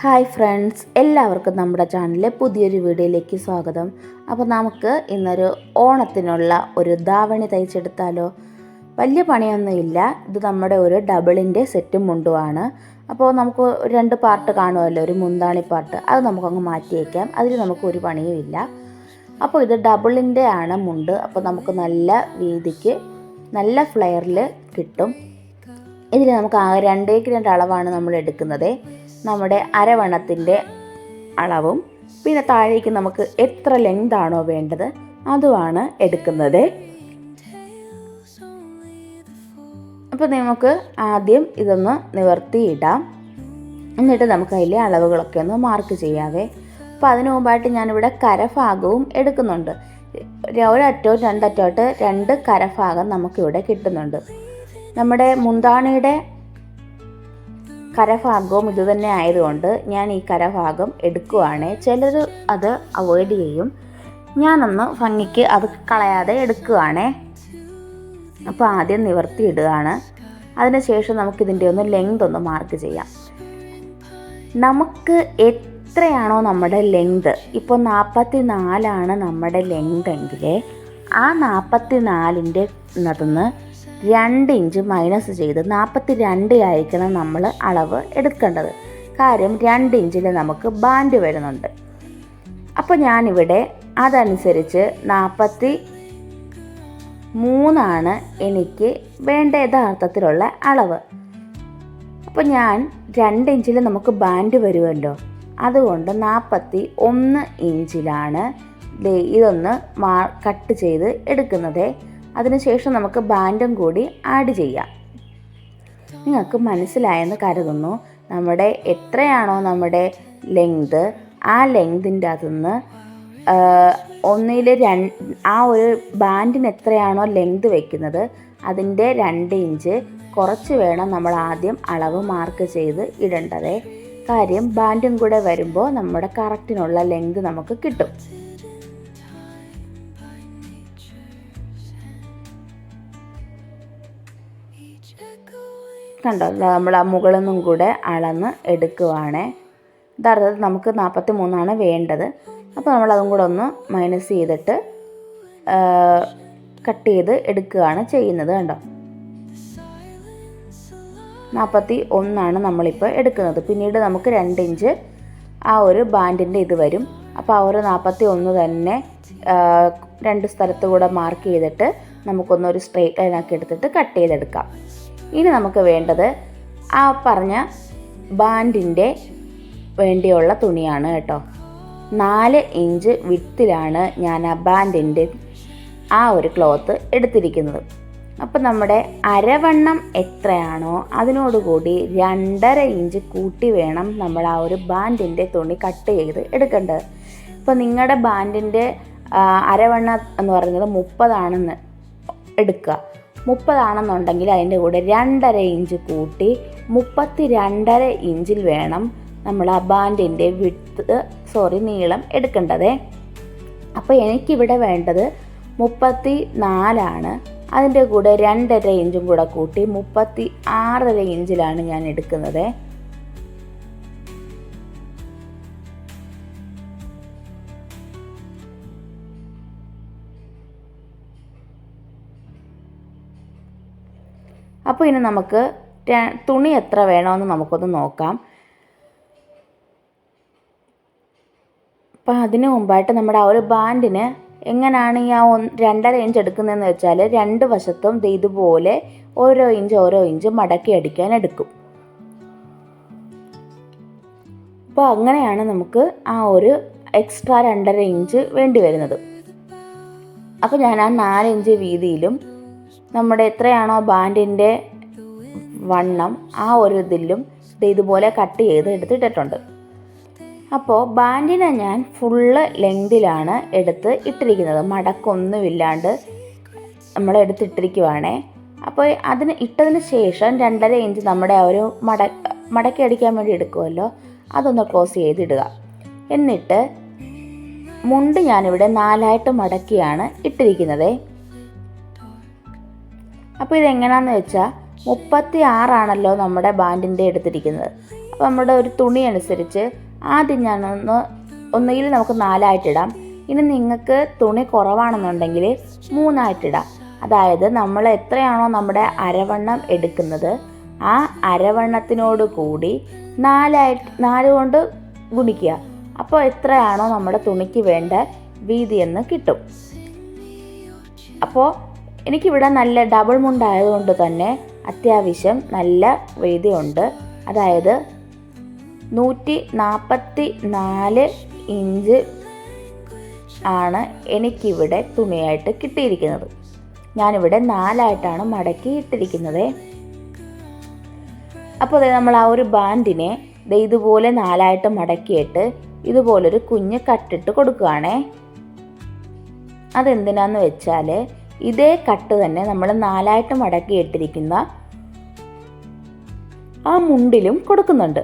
Hi friends എല്ലാവർക്കും നമ്മുടെ ചാനലിലെ പുതിയൊരു വീഡിയോയിലേക്ക് സ്വാഗതം. അപ്പോൾ നമുക്ക് ഇന്നൊരു ഓണത്തിനുള്ള ഒരു ദാവണി തയ്ച്ചെടുത്താലോ? വലിയ പണിയൊന്നുമില്ല. ഇത് നമ്മുടെ ഒരു ഡബിളിന്റെ സെറ്റും മുണ്ടുമാണ് അപ്പോൾ നമുക്ക് രണ്ട് പാർട്ട് കാണുമല്ലോ ഒരു മുന്താണി പാർട്ട്. അത് നമുക്കങ്ങ് മാറ്റിയേക്കാം അതിൽ നമുക്ക് ഒരു പണിയും ഇല്ല. അപ്പോൾ ഇത് ഡബിളിന്റെ ആണ് മുണ്ട്. അപ്പോൾ നമുക്ക് നല്ല വീതിക്ക് നല്ല ഫ്ലെയറിൽ കിട്ടും. ഇതിൽ നമുക്ക് രണ്ടേക്ക് രണ്ട് അളവാണ് നമ്മൾ എടുക്കുന്നത്. നമ്മുടെ അരവണത്തിന്റെ അളവും. പിന്നെ താഴേക്ക് നമുക്ക് എത്ര ലെങ്ത് ആണോ വേണ്ടത് അതുമാണ് എടുക്കുന്നത്. അപ്പോൾ നമുക്ക് ആദ്യം ഇതൊന്ന് നിവർത്തിയിടാം. എന്നിട്ട് നമുക്ക് അതിലെ അളവുകളൊക്കെ ഒന്ന് മാർക്ക് ചെയ്യാവേ. അപ്പോൾ അതിനു മുമ്പായിട്ട് ഞാനിവിടെ കരഭാഗവും എടുക്കുന്നുണ്ട്. ഒരറ്റവും രണ്ടറ്റോട്ട് രണ്ട് കരഭാഗം നമുക്കിവിടെ കിട്ടുന്നുണ്ട്. നമ്മുടെ മുന്താണിയുടെ കരഭാഗവും ഇതുതന്നെ ആയതുകൊണ്ട് ഞാൻ ഈ കരഭാഗം എടുക്കുവാണ്. ചിലർ അത് അവോയ്ഡ് ചെയ്യും. ഞാനൊന്ന് ഭംഗിക്ക് അത് കളയാതെ എടുക്കുവാണേ. അപ്പോൾ ആദ്യം നിവർത്തി ഇടുകയാണ് അതിനുശേഷം നമുക്കിതിന്റെ ഒന്ന് ലെങ്ത് ഒന്ന് മാർക്ക് ചെയ്യാം. നമുക്ക് എത്രയാണോ നമ്മുടെ ലെങ്ത് ഇപ്പോൾ നാൽപ്പത്തി നാലാണ് നമ്മുടെ ലെങ്ത് എങ്കിൽ ആ നാൽപ്പത്തി നാലിന്റെ നിന്ന് രണ്ട് ഇഞ്ച് മൈനസ് ചെയ്ത് നാൽപ്പത്തി രണ്ട് ആയിരിക്കണം നമ്മൾ അളവ് എടുക്കേണ്ടത്. കാര്യം രണ്ട് ഇഞ്ചിൽ നമുക്ക് ബാൻഡ് വരുന്നുണ്ട്. അപ്പോൾ ഞാനിവിടെ അതനുസരിച്ച് നാൽപ്പത്തി മൂന്നാണ് എനിക്ക് വേണ്ട യഥാർത്ഥത്തിലുള്ള അളവ്. അപ്പോൾ ഞാൻ രണ്ട് ഇഞ്ചിൽ നമുക്ക് ബാൻഡ് വരുമല്ലോ. അതുകൊണ്ട് നാൽപ്പത്തി ഒന്ന് ഇഞ്ചിലാണ് ഇതൊന്ന് മാ കട്ട് ചെയ്ത് എടുക്കുന്നത്. അതിനുശേഷം നമുക്ക് ബാൻഡും കൂടി ആഡ് ചെയ്യാം. നിങ്ങൾക്ക് മനസ്സിലായെന്ന് കരുതുന്നു നമ്മുടെ എത്രയാണോ നമ്മുടെ ലെങ്ത് ആ ലെങ്തിന്റെ അകത്തുനിന്ന് ഒന്നിൽ രണ്ട് ആ ഒരു ബാൻഡിന് എത്രയാണോ ലെങ്ത് വെക്കുന്നത് അതിന്റെ രണ്ട് ഇഞ്ച് കുറച്ച് വേണം നമ്മൾ ആദ്യം അളവ് മാർക്ക് ചെയ്ത് ഇടേണ്ടത്. കാര്യം ബാൻഡും കൂടെ വരുമ്പോൾ നമ്മുടെ കറക്റ്റിനുള്ള ലെങ്ത് നമുക്ക് കിട്ടും. കണ്ടോ? നമ്മൾ ആ മുകളിൽ നിന്നും കൂടെ അളന്ന് എടുക്കുവാണേ. യഥാർത്ഥത്തിൽ നമുക്ക് നാൽപ്പത്തി മൂന്നാണ് വേണ്ടത്. അപ്പോൾ നമ്മൾ അതും കൂടെ ഒന്ന് മൈനസ് ചെയ്തിട്ട് കട്ട് ചെയ്ത് എടുക്കുകയാണ് ചെയ്യുന്നത് കണ്ടോ? നാൽപ്പത്തി ഒന്നാണ് നമ്മളിപ്പോൾ എടുക്കുന്നത്. പിന്നീട് നമുക്ക് രണ്ട് ഇഞ്ച് ആ ഒരു ബാൻഡിന്റെ ഇത് വരും. അപ്പോൾ ആ ഒരു നാൽപ്പത്തി ഒന്ന് തന്നെ രണ്ട് സ്ഥലത്ത് കൂടെ മാർക്ക് ചെയ്തിട്ട് നമുക്കൊന്നൊരു സ്ട്രെയിറ്റ് ലൈനാക്കി എടുത്തിട്ട് കട്ട് ചെയ്തെടുക്കാം. ഇനി നമുക്ക് വേണ്ടത് ആ പറഞ്ഞ ബാൻഡിന്റെ വേണ്ടിയുള്ള തുണിയാണ് കേട്ടോ. നാല് ഇഞ്ച് വിത്തിലാണ് ഞാൻ ആ ബാൻഡിന്റെ ആ ഒരു ക്ലോത്ത് എടുത്തിരിക്കുന്നത്. അപ്പം നമ്മുടെ അരവണ്ണം എത്രയാണോ അതിനോടുകൂടി രണ്ടര ഇഞ്ച് കൂട്ടി വേണം നമ്മൾ ആ ഒരു ബാൻഡിന്റെ തുണി കട്ട് ചെയ്ത് എടുക്കേണ്ടത്. ഇപ്പോൾ നിങ്ങളുടെ ബാൻഡിന്റെ അരവണ്ണം എന്ന് പറയുന്നത് മുപ്പതാണെന്ന് എടുക്കുക. മുപ്പതാണെന്നുണ്ടെങ്കിൽ അതിന്റെ കൂടെ രണ്ടര ഇഞ്ച് കൂട്ടി മുപ്പത്തി രണ്ടര ഇഞ്ചിൽ വേണം നമ്മൾ ആ ബാൻഡിന്റെ വിട്ട് സോറി നീളം എടുക്കേണ്ടത്. അപ്പോൾ എനിക്കിവിടെ വേണ്ടത് മുപ്പത്തി നാലാണ് അതിന്റെ കൂടെ രണ്ടര ഇഞ്ചും കൂടെ കൂട്ടി മുപ്പത്തി ആറര ഇഞ്ചിലാണ് ഞാൻ എടുക്കുന്നത്. ഇനി നമുക്ക് തുണി എത്ര വേണമെന്ന് നമുക്കൊന്ന് നോക്കാം. അപ്പം അതിന് മുമ്പായിട്ട് നമ്മുടെ ആ ഒരു ബാൻഡിന് എങ്ങനെയാണ് ഈ ആ ഒന്ന് രണ്ടര ഇഞ്ച് എടുക്കുന്നതെന്ന് വെച്ചാൽ രണ്ട് വശത്തും ഇതുപോലെ ഓരോ ഇഞ്ച് ഓരോ ഇഞ്ച് മടക്കി അടിക്കാൻ എടുക്കും. അപ്പോൾ അങ്ങനെയാണ് നമുക്ക് ആ ഒരു എക്സ്ട്രാ രണ്ടര ഇഞ്ച് വേണ്ടി വരുന്നത്. അപ്പോൾ ഞാൻ ആ നാല് ഇഞ്ച് വീതിയിലും നമ്മുടെ എത്രയാണോ ബാൻഡിന്റെ വണ്ണം ആ ഒരു ഇതിലും ഇതുപോലെ കട്ട് ചെയ്ത് എടുത്തിട്ടിട്ടുണ്ട്. അപ്പോൾ ബാൻഡിനെ ഞാൻ ഫുള്ള് ലെങ്തിലാണ് എടുത്ത് ഇട്ടിരിക്കുന്നത്. മടക്കൊന്നുമില്ലാണ്ട് നമ്മൾ എടുത്തിട്ടിരിക്കുവാണേ. അപ്പോൾ അതിന് ഇട്ടതിന് ശേഷം രണ്ടര ഇഞ്ച് നമ്മുടെ ആ ഒരു മട മടക്കി അടിക്കാൻ വേണ്ടി എടുക്കുമല്ലോ അതൊന്ന് ക്ലോസ് ചെയ്തിടുക. എന്നിട്ട് മുണ്ട് ഞാനിവിടെ നാലായിട്ട് മടക്കിയാണ് ഇട്ടിരിക്കുന്നത്. അപ്പോൾ ഇതെങ്ങനെയാണെന്ന് വെച്ചാൽ മുപ്പത്തി ആറാണല്ലോ നമ്മുടെ ബാൻഡിന്റെ എടുത്തിരിക്കുന്നത്. അപ്പോൾ നമ്മുടെ ഒരു തുണി അനുസരിച്ച് ആദ്യം ഞാനൊന്ന് ഒന്നുകിൽ നമുക്ക് നാലായിട്ടിടാം. ഇനി നിങ്ങൾക്ക് തുണി കുറവാണെന്നുണ്ടെങ്കിൽ മൂന്നായിട്ടിടാം. അതായത് നമ്മൾ എത്രയാണോ നമ്മുടെ അരവണ്ണം എടുക്കുന്നത് ആ അരവണ്ണത്തിനോട് കൂടി നാലായിട്ട് നാല് കൊണ്ട് ഗുണിക്കുക. അപ്പോൾ എത്രയാണോ നമ്മുടെ തുണിക്ക് വേണ്ട വീതി എന്ന് കിട്ടും. അപ്പോൾ എനിക്കിവിടെ നല്ല ഡബിൾ മുണ്ടായതുകൊണ്ട് തന്നെ അത്യാവശ്യം നല്ല വീതിയുണ്ട്. അതായത് നൂറ്റി നാൽപ്പത്തി നാല് ഇഞ്ച് ആണ് എനിക്കിവിടെ തുണിയായിട്ട് കിട്ടിയിരിക്കുന്നത്. ഞാനിവിടെ നാലായിട്ടാണ് മടക്കി ഇട്ടിരിക്കുന്നത്. അപ്പോൾ ദേ നമ്മൾ ആ ഒരു ബാൻഡിനെ ഇതുപോലെ നാലായിട്ട് മടക്കിയിട്ട് ഇതുപോലൊരു കുഞ്ഞ് കട്ടിട്ട് കൊടുക്കുകയാണേ. അതെന്തിനാന്ന് വെച്ചാൽ ഇതേ കട്ട് തന്നെ നമ്മൾ നാലായിട്ട് മടക്കി ഇട്ടിരിക്കുന്ന ആ മുണ്ടിലും കൊടുക്കുന്നുണ്ട്.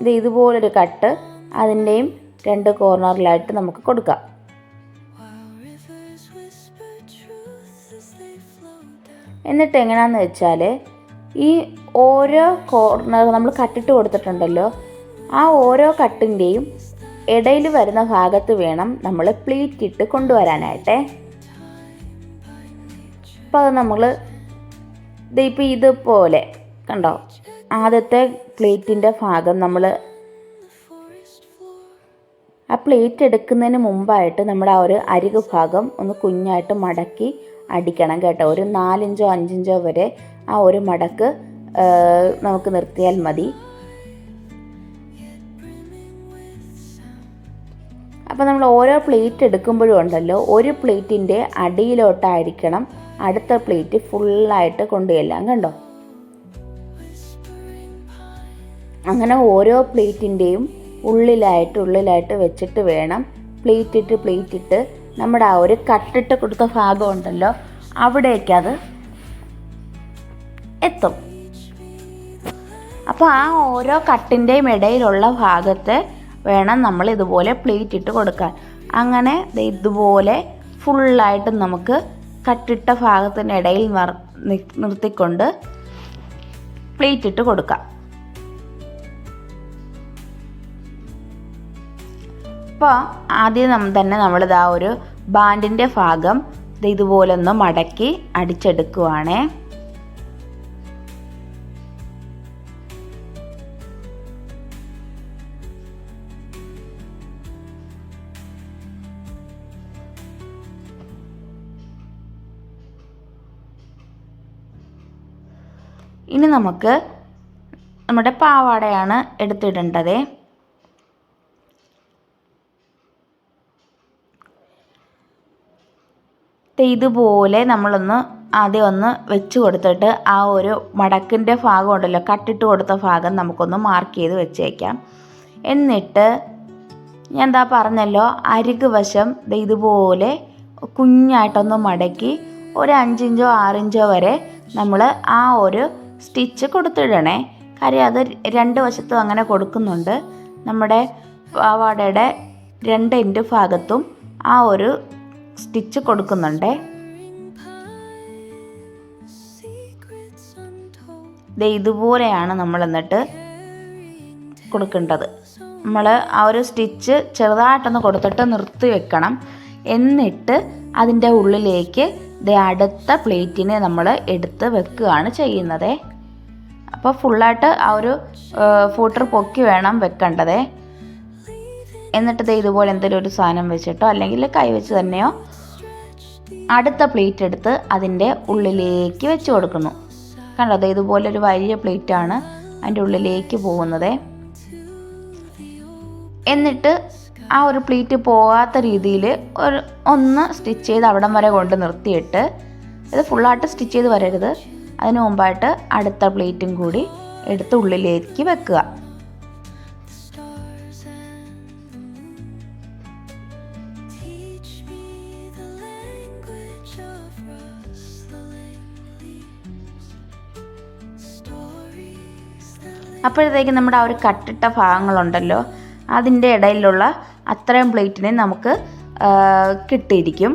ഇത് ഇതുപോലൊരു കട്ട് അതിന്റെയും രണ്ട് കോർണറിലായിട്ട് നമുക്ക് കൊടുക്കാം. എന്നിട്ട് എങ്ങനെയാണെന്ന് വെച്ചാൽ ഈ ഓരോ കോർണർ നമ്മൾ കട്ടിട്ട് കൊടുത്തിട്ടുണ്ടല്ലോ ആ ഓരോ കട്ടിന്റെയും ഇടയിൽ വരുന്ന ഭാഗത്ത് വേണം നമ്മൾ പ്ലീറ്റ് ഇട്ട് കൊണ്ടുവരാനായിട്ടേ. അപ്പോൾ അത് നമ്മൾ ഇതിപ്പോൾ ഇതുപോലെ കണ്ടോ? ആദ്യത്തെ പ്ലേറ്റിന്റെ ഭാഗം നമ്മൾ ആ പ്ലേറ്റ് എടുക്കുന്നതിന് മുമ്പായിട്ട് നമ്മൾ ആ ഒരു അരിക് ഭാഗം ഒന്ന് കുഞ്ഞായിട്ട് മടക്കി അടിക്കണം കേട്ടോ. ഒരു നാലിഞ്ചോ അഞ്ചിഞ്ചോ വരെ ആ ഒരു മടക്ക് നമുക്ക് നിർത്തിയാൽ മതി. അപ്പോൾ നമ്മൾ ഓരോ പ്ലേറ്റ് എടുക്കുമ്പോഴും ഉണ്ടല്ലോ ഒരു പ്ലേറ്റിന്റെ അടിയിലോട്ടായിരിക്കണം അടുത്ത പ്ലേറ്റ് ഫുള്ളായിട്ട് കൊണ്ടുചെല്ലാം കണ്ടോ? അങ്ങനെ ഓരോ പ്ലേറ്റിന്റെയും ഉള്ളിലായിട്ട് ഉള്ളിലായിട്ട് വെച്ചിട്ട് വേണം പ്ലേറ്റ് ഇട്ട് പ്ലേറ്റ് ഇട്ട് നമ്മുടെ ആ ഒരു കട്ടിട്ട് കൊടുത്ത ഭാഗം ഉണ്ടല്ലോ അവിടേക്ക് അത് എത്തും. അപ്പോൾ ആ ഓരോ കട്ടിന്റെയും ഇടയിലുള്ള ഭാഗത്ത് വേണം നമ്മൾ ഇതുപോലെ പ്ലേറ്റ് ഇട്ട് കൊടുക്കാൻ. അങ്ങനെ ഇതുപോലെ ഫുള്ളായിട്ട് നമുക്ക് കട്ടിട്ട ഭാഗത്തിന്റെ ഇടയിൽ നിർത്തിക്കൊണ്ട് പ്ലേറ്റ് ഇട്ട് കൊടുക്കാം. അപ്പോൾ ആദ്യം തന്നെ നമ്മളിതാ ഒരു ബാൻഡിന്റെ ഭാഗം ഇതുപോലെ ഒന്ന് മടക്കി അടിച്ചെടുക്കുവാണേ. ഇനി നമുക്ക് നമ്മുടെ പാവാടയാണ് എടുത്തിടേണ്ടത്. ഇതുപോലെ നമ്മളൊന്ന് ആദ്യം ഒന്ന് വെച്ച് കൊടുത്തിട്ട് ആ ഒരു മടക്കിന്റെ ഭാഗം ഉണ്ടല്ലോ കട്ടിട്ട് കൊടുത്ത ഭാഗം നമുക്കൊന്ന് മാർക്ക് ചെയ്ത് വെച്ചേക്കാം. എന്നിട്ട് ഞാൻ എന്താ പറഞ്ഞല്ലോ അരിക് വശം ഇതുപോലെ കുഞ്ഞായിട്ടൊന്ന് മടക്കി ഒരു അഞ്ചിഞ്ചോ ആറിഞ്ചോ വരെ നമ്മൾ ആ ഒരു സ്റ്റിച്ച് കൊടുത്തിടണേ. കാര്യം അത് രണ്ട് വശത്തും അങ്ങനെ കൊടുക്കുന്നുണ്ട്. നമ്മുടെ പാവാടയുടെ രണ്ട് ഇൻഡ് ഭാഗത്തും ആ ഒരു സ്റ്റിച്ച് കൊടുക്കുന്നുണ്ട്. ഇതുപോലെയാണ് നമ്മൾ എന്നിട്ട് കൊടുക്കേണ്ടത്. നമ്മൾ ആ ഒരു സ്റ്റിച്ച് ചെറുതായിട്ടൊന്ന് കൊടുത്തിട്ട് നിർത്തി വെക്കണം. എന്നിട്ട് അതിന്റെ ഉള്ളിലേക്ക് അടുത്ത പ്ലേറ്റിനെ നമ്മൾ എടുത്ത് വെക്കുകയാണ് ചെയ്യുന്നത്. അപ്പോൾ ഫുള്ളായിട്ട് ആ ഒരു ഫൂട്ടർ പൊക്കി വേണം വെക്കേണ്ടത്. എന്നിട്ട് ഇത് ഇതുപോലെ എന്തെങ്കിലും ഒരു സാധനം വെച്ചിട്ടോ അല്ലെങ്കിൽ കൈ വെച്ച് തന്നെയോ അടുത്ത പ്ലേറ്റ് എടുത്ത് അതിന്റെ ഉള്ളിലേക്ക് വെച്ച് കൊടുക്കുന്നു. കണ്ടോ ഇതുപോലെ ഒരു വലിയ പ്ലേറ്റാണ് അതിന്റെ ഉള്ളിലേക്ക് പോകുന്നത്. എന്നിട്ട് ആ ഒരു പ്ലേറ്റ് പോകാത്ത രീതിയിൽ ഒരു ഒന്ന് സ്റ്റിച്ച് ചെയ്ത് അവിടം വരെ കൊണ്ട് നിർത്തിയിട്ട് ഇത് ഫുള്ളായിട്ട് സ്റ്റിച്ച് ചെയ്ത് വരരുത്. അതിന് മുമ്പായിട്ട് അടുത്ത പ്ലേറ്റും കൂടി എടുത്ത് ഉള്ളിലേക്ക് വെക്കുക. അപ്പോഴത്തേക്ക് നമ്മുടെ ആ ഒരു കട്ടിട്ട ഭാഗങ്ങളുണ്ടല്ലോ അതിന്റെ ഇടയിലുള്ള അത്രയും പ്ലേറ്റിനെ നമുക്ക് കിട്ടിയിരിക്കും.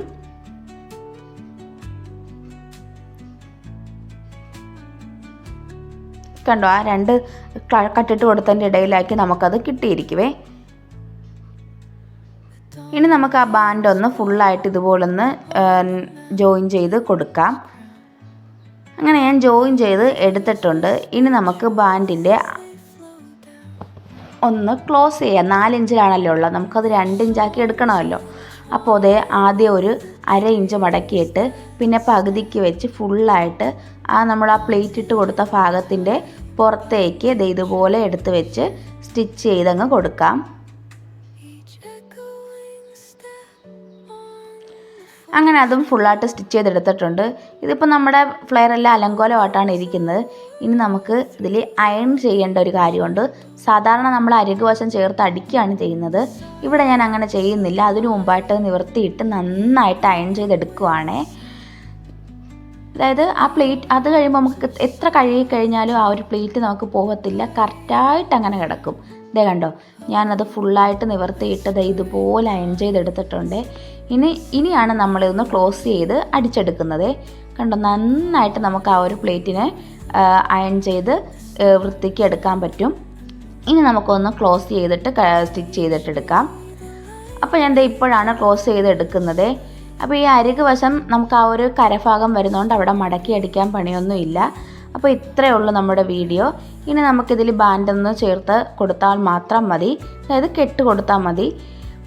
കണ്ടോ? ആ രണ്ട് കട്ടിട്ട് കൊടുത്തതിന്റെ ഇടയിലാക്കി നമുക്കത് കിട്ടിയിരിക്കുവേ. ഇനി നമുക്ക് ആ ബാൻഡ് ഒന്ന് ഫുള്ളായിട്ട് ഇതുപോലൊന്ന് ജോയിൻ ചെയ്ത് കൊടുക്കാം. അങ്ങനെ ഞാൻ ജോയിൻ ചെയ്ത് എടുത്തിട്ടുണ്ട്. ഇനി നമുക്ക് ബാൻഡിന്റെ ഒന്ന് ക്ലോസ് ചെയ്യാം. നാലിഞ്ചിലാണല്ലോ ഉള്ളത്. നമുക്കത് രണ്ട് ഇഞ്ചാക്കി എടുക്കണമല്ലോ. അപ്പോൾ അതേ ആദ്യം ഒരു അര ഇഞ്ച് മടക്കിയിട്ട് പിന്നെ പകുതിക്ക് വെച്ച് ഫുള്ളായിട്ട് ആ നമ്മൾ ആ പ്ലേറ്റ് ഇട്ട് കൊടുത്ത ഭാഗത്തിന്റെ പുറത്തേക്ക് ദേ ഇതുപോലെ എടുത്ത് വെച്ച് സ്റ്റിച്ച് ചെയ്തങ്ങ് കൊടുക്കാം. അങ്ങനെ അതും ഫുള്ളായിട്ട് സ്റ്റിച്ച് ചെയ്തെടുത്തിട്ടുണ്ട്. ഇതിപ്പോൾ നമ്മുടെ ഫ്ലെയർ എല്ലാം അലങ്കോലമായിട്ടാണ് ഇരിക്കുന്നത്. ഇനി നമുക്ക് ഇതിൽ അയൺ ചെയ്യേണ്ട ഒരു കാര്യമുണ്ട്. സാധാരണ നമ്മൾ അരികു വശം ചേർത്ത് അടിക്കുകയാണ് ചെയ്യുന്നത്. ഇവിടെ ഞാൻ അങ്ങനെ ചെയ്യുന്നില്ല. അതിനു മുമ്പായിട്ട് നിവർത്തിയിട്ട് നന്നായിട്ട് അയൺ ചെയ്തെടുക്കുവാണേ. അതായത് ആ പ്ലേറ്റ് അത് കഴിയുമ്പോൾ നമുക്ക് എത്ര കഴുകി കഴിഞ്ഞാലും ആ ഒരു പ്ലേറ്റ് നമുക്ക് പോകത്തില്ല കറക്റ്റായിട്ട് അങ്ങനെ കിടക്കും. ഇതേ കണ്ടോ ഞാനത് ഫുള്ളായിട്ട് നിവർത്തിയിട്ട് ദേ ഇതുപോലെ അയൺ ചെയ്തെടുത്തിട്ടുണ്ട്. ഇനി ഇനിയാണ് നമ്മളിതൊന്ന് ക്ലോസ് ചെയ്ത് അടിച്ചെടുക്കുന്നത്. കണ്ടോ നന്നായിട്ട് നമുക്ക് ആ ഒരു പ്ലേറ്റിനെ അയൺ ചെയ്ത് വൃത്തിക്ക് എടുക്കാൻ പറ്റും. ഇനി നമുക്കൊന്ന് ക്ലോസ് ചെയ്തിട്ട് സ്റ്റിച്ച് ചെയ്തിട്ടെടുക്കാം അപ്പോൾ ഞാൻ ദേ ഇപ്പോഴാണ് ക്ലോസ് ചെയ്ത് എടുക്കുന്നത് അപ്പോൾ ഈ അരിക് വശം നമുക്ക് ആ ഒരു കരഭാഗം വരുന്നതുകൊണ്ട് അവിടെ മടക്കി അടിക്കാൻ പണിയൊന്നുമില്ല. അപ്പോൾ ഇത്രയേ ഉള്ളൂ നമ്മുടെ വീഡിയോ. ഇനി നമുക്കിതിൽ ബാൻഡൊന്ന് ചേർത്ത് കൊടുത്താൽ മാത്രം മതി. അതായത് കെട്ട് കൊടുത്താൽ മതി.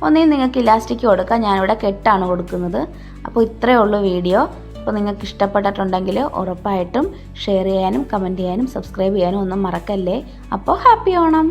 ഒന്നേ നിങ്ങൾക്ക് ഇലാസ്റ്റിക് കൊടുക്കാം. ഞാനിവിടെ കെട്ടാണ് കൊടുക്കുന്നത്. അപ്പോൾ ഇത്രയേ ഉള്ളൂ വീഡിയോ. അപ്പോൾ നിങ്ങൾക്ക് ഇഷ്ടപ്പെട്ടിട്ടുണ്ടെങ്കിൽ ഉറപ്പായിട്ടും ഷെയർ ചെയ്യാനും കമന്റ് ചെയ്യാനും സബ്സ്ക്രൈബ് ചെയ്യാനും ഒന്നും മറക്കല്ലേ. അപ്പോൾ ഹാപ്പി ഓണം.